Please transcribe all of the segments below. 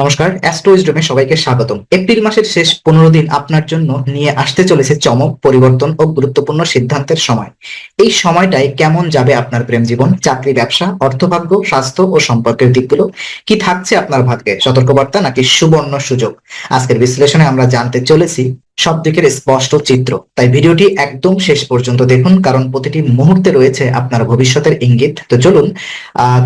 নমস্কার অ্যাস্ট্রোইজডমে সবাইকে স্বাগতম। এপ্রিল মাসের শেষ পনেরো দিন আপনার জন্য নিয়ে আসতে চলেছে চমক, পরিবর্তন ও গুরুত্বপূর্ণ সিদ্ধান্তের সময়। এই সময়টায় কেমন যাবে আপনার প্রেম জীবন, চাকরি, ব্যবসা, অর্থভাগ্য, স্বাস্থ্য ও সম্পর্কের দিকগুলো? কি থাকছে আপনার ভাগ্যে? সতর্কবার্তা নাকি সুবর্ণ সুযোগ? আজকের বিশ্লেষণে আমরা জানতে চলেছি সব দিকের স্পষ্ট চিত্র। তাই ভিডিওটি একদম শেষ পর্যন্ত দেখুন, কারণ প্রতিটি মুহূর্তে রয়েছে আপনার ভবিষ্যতের ইঙ্গিত। তো চলুন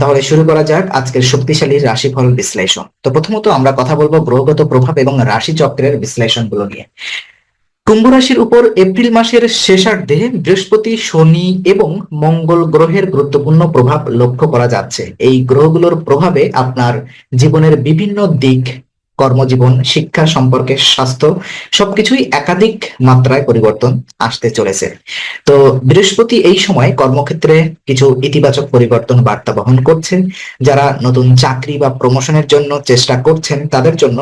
তাহলে শুরু করা যাক আজকের শক্তিশালী রাশিফল বিশ্লেষণ। তো প্রথমত আমরা কথা বলব গ্রহগত প্রভাব এবং রাশি চক্রের বিশ্লেষণগুলো নিয়ে। কুম্ভ রাশির উপর এপ্রিল মাসের শেষার্ধে বৃহস্পতি, শনি এবং মঙ্গল গ্রহের গুরুত্বপূর্ণ প্রভাব লক্ষ্য করা যাচ্ছে। এই গ্রহগুলোর প্রভাবে আপনার জীবনের বিভিন্ন দিক কর্মজীবন, শিক্ষা সম্পর্কে স্বাস্থ্য, সবকিছুই একাধিক মাত্রায় পরিবর্তন আসতে চলেছে। তো বৃহস্পতি এই সময় কর্মক্ষেত্রে কিছু ইতিবাচক পরিবর্তন বার্তা বহন করছেন। যারা নতুন চাকরি বা প্রমোশনের জন্য চেষ্টা করছেন, তাদের জন্য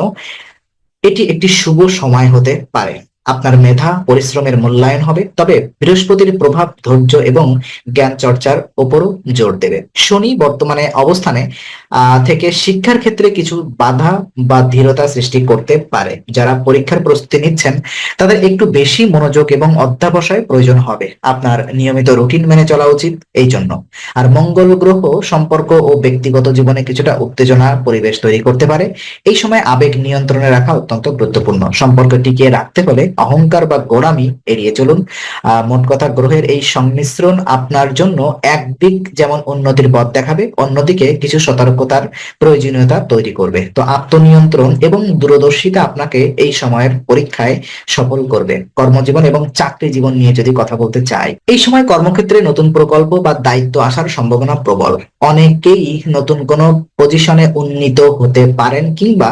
এটি একটি শুভ সময় হতে পারে। আপনার মেধা, পরিশ্রমের মূল্যায়ন হবে। তবে বৃহস্পতির প্রভাব, ধৈর্য এবং জ্ঞান চর্চার ওপরও জোর দেবে। শনি বর্তমানে অবস্থানে থেকে শিক্ষার ক্ষেত্রে কিছু বাধা বা ধীরতা সৃষ্টি করতে পারে। যারা পরীক্ষার প্রস্তুতি নিচ্ছেন, তাদের একটু বেশি মনোযোগ এবং অধ্যাবসায় প্রয়োজন হবে। আপনার নিয়মিত রুটিন মেনে চলা উচিত এই জন্য। আর মঙ্গল গ্রহ সম্পর্ক ও ব্যক্তিগত জীবনে কিছুটা উত্তেজনা পরিবেশ তৈরি করতে পারে। এই সময় আবেগ নিয়ন্ত্রণে রাখা অত্যন্ত গুরুত্বপূর্ণ। সম্পর্ক টিকিয়ে রাখতে হলে অহংকার বা গোড়ামি এড়িয়ে চলুন। মোট কথা গ্রহের এই সংমিশ্রণ আপনার জন্য একদিক যেমন উন্নতির পথ দেখাবে, অন্যদিকে কিছু সতর্কতার প্রয়োজনীয়তা তৈরি করবে। তো আত্মনিয়ন্ত্রণ এবং দূরদর্শিতা আপনাকে এই সময়ের পরীক্ষায় সফল করবে। কর্মজীবন এবং চাকরি জীবন নিয়ে যদি কথা বলতে চাই, এই সময় কর্মক্ষেত্রে নতুন প্রকল্প বা দায়িত্ব আসার সম্ভাবনা প্রবল। অনেকেই নতুন কোনো পজিশনে উন্নীত হতে পারেন কিংবা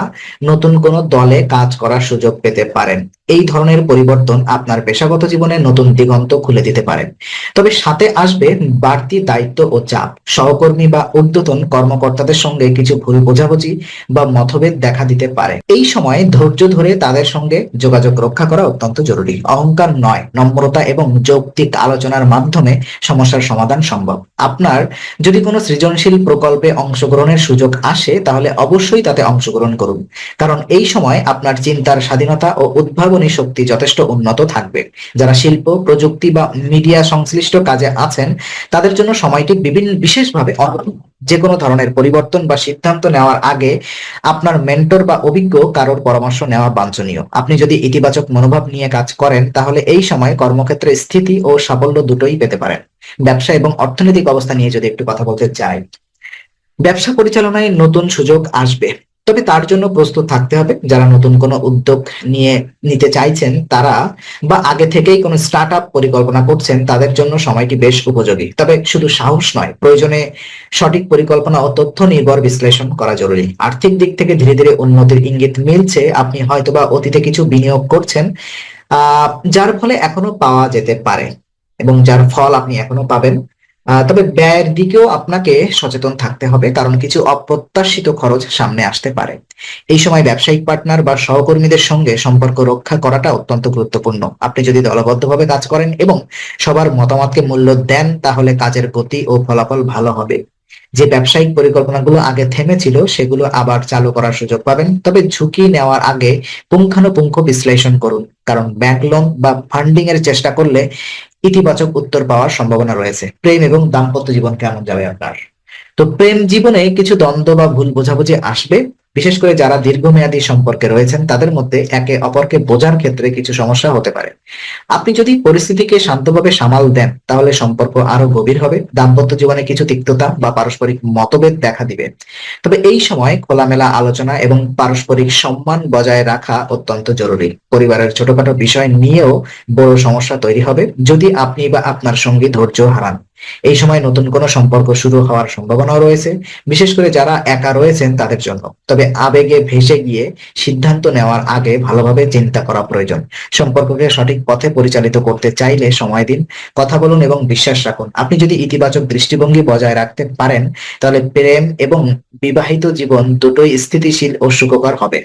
নতুন কোনো দলে কাজ করার সুযোগ পেতে পারেন। এই ধরনের পরিবর্তন আপনার পেশাগত জীবনে নতুন দিগন্ত খুলে দিতে পারে। তবে সাথে আসবে বাড়তি দায়িত্ব ও চাপ। সহকর্মী বা ঊর্ধ্বতন কর্মকর্তাদের সঙ্গে কিছু ভুল বোঝাবুঝি বা মতভেদ দেখা দিতে পারে। এই সময় ধৈর্য ধরে তাদের সঙ্গে যোগাযোগ রক্ষা করা অত্যন্ত জরুরি। অহংকার নয়, নম্রতা এবং যৌক্তিক আলোচনার মাধ্যমে সমস্যার সমাধান সম্ভব। আপনার যদি কোনো সৃজনশীল প্রকল্পে অংশগ্রহণের সুযোগ আসে, তাহলে অবশ্যই তাতে অংশগ্রহণ করুন। কারণ এই সময় আপনার চিন্তার স্বাধীনতা ও উদ্ভাবনী শক্তি যথেষ্ট উন্নত থাকবে। যারা শিল্প, প্রযুক্তি বা মিডিয়া সংশ্লিষ্ট কাজে আছেন, তাদের জন্য সময়টি বিভিন্ন বিশেষভাবে। যে কোনো ধরনের পরিবর্তন বা সিদ্ধান্ত নেওয়ার আগে আপনার মেন্টর বা অভিজ্ঞ কারোর পরামর্শ নেওয়া বাঞ্ছনীয়। আপনি যদি ইতিবাচক মনোভাব নিয়ে কাজ করেন, তাহলে এই সময় কর্মক্ষেত্রে স্থিতি ও সাফল্য দুটোই পেতে পারেন। ব্যবসা এবং অর্থনৈতিক অবস্থা নিয়ে যদি একটু কথা বলতে চাই, ব্যবসা পরিচালনায় নতুন সুযোগ আসবে। তবে তার জন্য প্রস্তুত থাকতে হবে। যারা নতুন কোনো উদ্যোগ নিয়ে নিতে চাইছেন তারা বা আগে থেকেই কোনো স্টার্ট আপ পরিকল্পনা করছেন, তাদের জন্য সময়টি বেশ উপযোগী। তবে শুধু সাহস নয়, প্রয়োজনে সঠিক পরিকল্পনা ও তথ্য নির্ভর বিশ্লেষণ করা জরুরি। আর্থিক দিক থেকে ধীরে ধীরে উন্নতির ইঙ্গিত মিলছে, আপনি হয়তোবা অতীতে কিছু বিনিয়োগ করছেন যার ফলে এখনও পাওয়া যেতে পারে এবং যার ফল আপনি এখনও পাবেন। তবে ব্যয়ের দিকেও আপনাকে সচেতন থাকতে হবে, কারণ কিছু অপ্রত্যাশিত খরচ সামনে আসতে পারে। এই সময় ব্যবসায়িক পার্টনার বা সহকর্মীদের সঙ্গে সম্পর্ক রক্ষা করাটা অত্যন্ত গুরুত্বপূর্ণ। আপনি যদি দলবদ্ধভাবে কাজ করেন এবং সবার মতামতকে মূল্য দেন, তাহলে কাজের গতি ও ফলাফল ভালো হবে। যে ব্যবসায়িক পরিকল্পনাগুলো আগে থেমেছিল, সেগুলো আবার চালু করার সুযোগ পাবেন। তবে ঝুঁকি নেওয়ার আগে পুঙ্খানুপুঙ্খ বিশ্লেষণ করুন, কারণ ব্যাংক লোন বা ফান্ডিং এর চেষ্টা করলে ইতিবাচক উত্তর পাওয়ার সম্ভাবনা রয়েছে। প্রেম এবং দাম্পত্য জীবন কেমন যাবে আপনার? তো প্রেম জীবনে কিছু দ্বন্দ্ব বা ভুল বোঝাবুঝি আসবে বিশেষ করে যারা দীর্ঘমেয়াদী সম্পর্কে রয়েছেন, তাদের মধ্যে একে অপরকে বোঝার ক্ষেত্রে কিছু সমস্যা হতে পারে। আপনি যদি পরিস্থিতিকে শান্তভাবে সামাল দেন, তাহলে সম্পর্ক আরও গভীর হবে, দাম্পত্য জীবনে কিছু তিক্ততা বা পারস্পরিক মতভেদ দেখা দিবে। তবে এই সময় খোলামেলা আলোচনা এবং পারস্পরিক সম্মান বজায় রাখা অত্যন্ত জরুরি। পরিবারের ছোটখাটো বিষয় নিয়েও বড় সমস্যা তৈরি হবে, যদি আপনি বা আপনার সঙ্গী ধৈর্য হারান। এই সময় নতুন কোনো সম্পর্ক শুরু হওয়ার সম্ভাবনাও রয়েছে, বিশেষ করে যারা একা রয়েছেন তাদের জন্য। তবে আবেগে ভেসে গিয়ে সিদ্ধান্ত নেওয়ার আগে ভালোভাবে চিন্তা করা প্রয়োজন। সম্পর্ককে সঠিক পথে পরিচালিত করতে চাইলে সময় দিন, কথা বলুন এবং বিশ্বাস রাখুন। আপনি যদি ইতিবাচক দৃষ্টিভঙ্গি বজায় রাখতে পারেন, তাহলে প্রেম এবং বিবাহিত জীবন দুটোই স্থিতিশীল ও সুখকর হবে।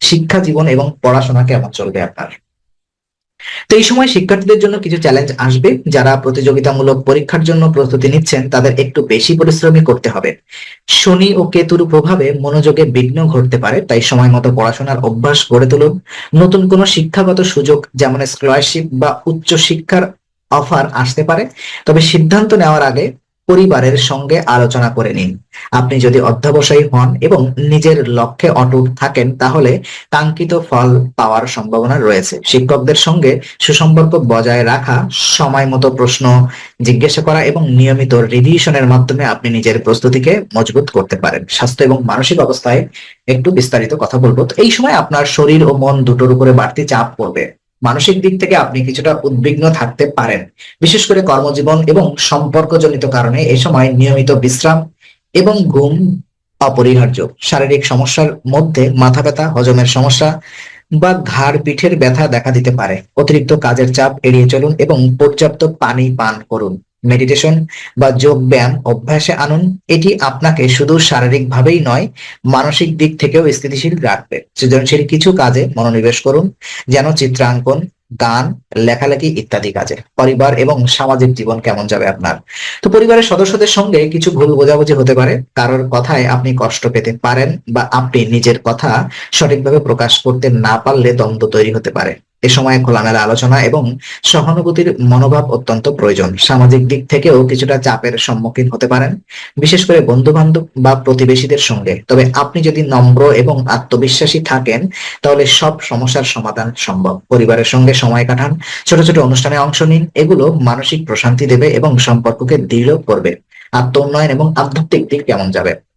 শিক্ষা, জীবন এবং পড়াশোনা কেমন চলবে আপনার? তো এই সময় শিক্ষার্থীদের জন্য কিছু চ্যালেঞ্জ আসবে, যারা প্রতিযোগিতামূলক পরীক্ষার জন্য প্রস্তুতি নিচ্ছেন, তাদের একটু বেশি পরিশ্রমী করতে হবে। শনি ও কেতুর প্রভাবে মনোযোগে বিঘ্ন ঘটতে পারে, তাই সময় মতো পড়াশোনার অভ্যাস গড়ে তুলুন। নতুন কোনো শিক্ষাগত সুযোগ, যেমন স্কলারশিপ বা উচ্চ শিক্ষার অফার আসতে পারে। তবে সিদ্ধান্ত নেওয়ার আগে পরিবারের সঙ্গে আলোচনা করে নিন। আপনি যদি অধ্যবসায়ী হন এবং নিজের লক্ষ্যে অটুট থাকেন, তাহলে কাঙ্ক্ষিত ফল পাওয়ার সম্ভাবনা রয়েছে। শিক্ষকদের সঙ্গে সুসম্পর্ক বজায় রাখা সময় মতো প্রশ্ন জিজ্ঞাসা করা এবং নিয়মিত রিভিশনের মাধ্যমে আপনি নিজের প্রস্তুতিকে মজবুত করতে পারেন। স্বাস্থ্য এবং মানসিক অবস্থায় একটু বিস্তারিত কথা বলব। এই সময় আপনার শরীর ও মন দুটোর উপরে বাড়তি চাপ পড়বে। মানসিক দিক থেকে আপনি কিছুটা উদ্বিগ্ন থাকতে পারেন। বিশেষ করে কর্মজীবন এবং সম্পর্কজনিত কারণে এই সময় নিয়মিত বিশ্রাম এবং ঘুম অপরিহার্য। শারীরিক সমস্যার মধ্যে মাথা ব্যথা, হজমের সমস্যা বা ঘাড় পিঠের ব্যথা দেখা দিতে পারে। অতিরিক্ত কাজের চাপ এড়িয়ে চলুন এবং পর্যাপ্ত পানি পান করুন। মেডিটেশন বা যোগ ব্যায়াম অভ্যাসে আনুন, এটি আপনাকে শুধু শারীরিক ভাবেই নয়, মানসিক দিক থেকেও স্থিতিশীল রাখবে। সৃজনশীল কিছু কাজে মনোনিবেশ করুন, যেন চিত্রাঙ্কন, গান, লেখালেখি ইত্যাদি কাজে। পরিবার এবং সামাজিক জীবন কেমন যাবে আপনার? তো পরিবারের সদস্যদের সঙ্গে কিছু ভুল বোঝাবুঝি হতে পারে। কারোর কথায় আপনি কষ্ট পেতে পারেন বা আপনি নিজের কথা সঠিকভাবে প্রকাশ করতে না পারলে দ্বন্দ্ব তৈরি হতে পারে। এ সময় খোলামেলা আলোচনা এবং সহানুভূতির মনোভাব অত্যন্ত প্রয়োজন। সামাজিক দিক থেকেও কিছুটা চাপের সম্মুখীন হতে পারেন, বিশেষ করে বন্ধু বান্ধব বা প্রতিবেশীদের সঙ্গে। তবে আপনি যদি নম্র এবং আত্মবিশ্বাসী থাকেন, তাহলে সব সমস্যার সমাধান সম্ভব। পরিবারের সঙ্গে সময় কাটান, ছোট ছোট অনুষ্ঠানে অংশ নিন, এগুলো মানসিক প্রশান্তি দেবে এবং সম্পর্ককে দৃঢ় করবে। আত্ম উন্নয়ন এবং আধ্যাত্মিক দিক কেমন যাবে?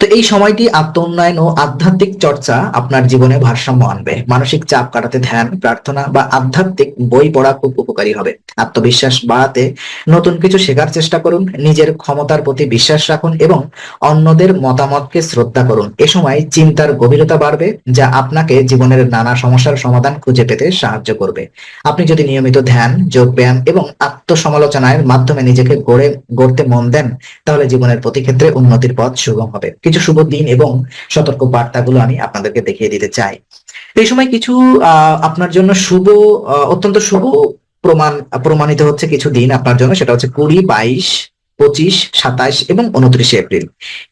তো এই সময়টি আত্ম উন্নয়ন ও আধ্যাত্মিক চর্চা আপনার জীবনে ভারসাম্য আনবে। মানসিক চাপ কাটাতে ধ্যান, প্রার্থনা বা আধ্যাত্মিক বই পড়া খুব উপকারী হবে। আত্মবিশ্বাস বাড়াতে নতুন কিছু শেখার চেষ্টা করুন, নিজের ক্ষমতার প্রতি বিশ্বাস রাখুন এবং অন্যদের মতামতকে শ্রদ্ধা করুন। এ সময় চিন্তার গভীরতা বাড়বে, যা আপনাকে জীবনের নানা সমস্যার সমাধান খুঁজে পেতে সাহায্য করবে। আপনি যদি নিয়মিত ধ্যান, যোগ ব্যায়াম এবং আত্মসমালোচনার মাধ্যমে নিজেকে গড়ে, গড়তে মন দেন, তাহলে জীবনের প্রতি ক্ষেত্রে উন্নতির পথ সুগম হবে। কিছু শুভ দিন এবং সতর্ক বার্তাগুলো আমি আপনাদেরকে দেখিয়ে দিতে চাই। এই সময় কিছু আপনার জন্য শুভ অত্যন্ত শুভ প্রমাণ, প্রমাণিত হচ্ছে কিছু দিন আপনার জন্য। সেটা হচ্ছে কুড়ি, বাইশ পঁচিশ, সাতাশ এবং উনত্রিশে এপ্রিল।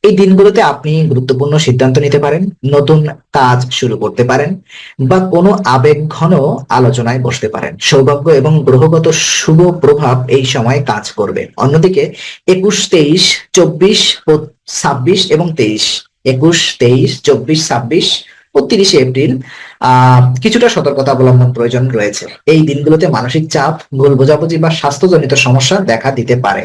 এই দিনগুলোতে আপনি গুরুত্বপূর্ণ সিদ্ধান্ত নিতে পারেন, নতুন কাজ শুরু করতে পারেন বা কোনো আবেগ ঘন আলোচনায় বসতে পারেন। সৌভাগ্য এবং গ্রহগত শুভ প্রভাব এই সময় কাজ করবে। অন্যদিকে একুশ, তেইশ, চব্বিশ ছাব্বিশ এবং তেইশ, একুশ, তেইশ, চব্বিশ, ছাব্বিশ ও তিরিশে এপ্রিল কিছুটা সতর্কতা অবলম্বন প্রয়োজন রয়েছে। এই দিনগুলোতে মানসিক চাপ, ভুল বোঝাবুঝি বা স্বাস্থ্যজনিত সমস্যা দেখা দিতে পারে।